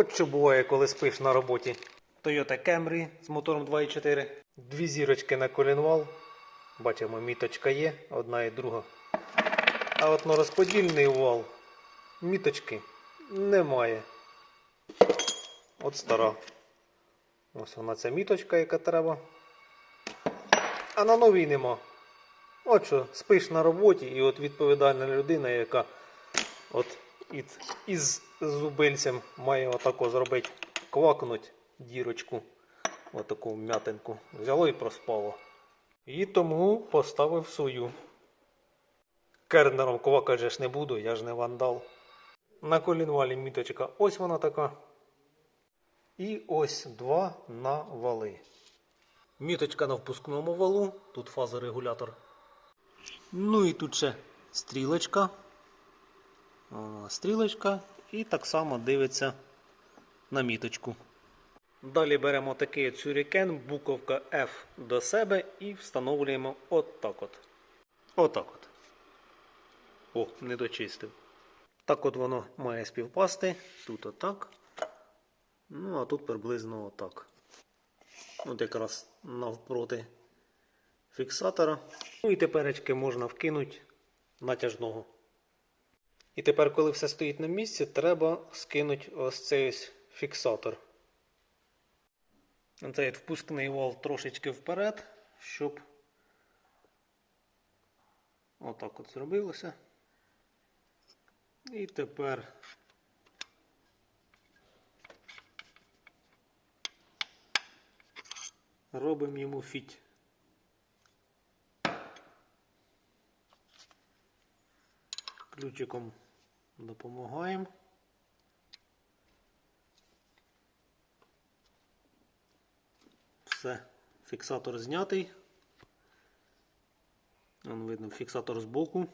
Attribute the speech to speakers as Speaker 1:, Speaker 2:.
Speaker 1: От що буває, коли спиш на роботі. Toyota Camry з мотором 2.4. Дві зірочки на колінвал. Бачимо, міточка є, одна і друга. А от на розподільний вал міточки немає. От стара. Ось вона ця міточка, яка треба. А на новій нема. От що, спиш на роботі, і от відповідальна людина, яка от із, із зубильцем має отако зробити, квакнуть дірочку, отаку м'ятинку. Взяло і проспало. І тому поставив свою. Кернером квакати ж не буду, я ж не вандал. На колінвалі міточка ось вона така. І ось два на вали. Міточка на впускному валу, тут фазорегулятор. Ну і тут ще стрілочка. Стрілочка і так само дивиться на міточку. Далі беремо такий цюрікен, буковка F до себе і встановлюємо отак от. Отак от. О, не дочистив. Так от воно має співпасти. Тут отак. Ну, а тут приблизно отак. От якраз навпроти фіксатора. Ну і теперечки можна вкинути натяжного. І тепер, коли все стоїть на місці, треба скинути ось цей ось фіксатор. Цей впускний вал трошечки вперед, щоб отак от зробилося. І тепер робимо йому фіть. Ключиком допомагаємо. Все, фіксатор знятий. Вон видно фіксатор збоку.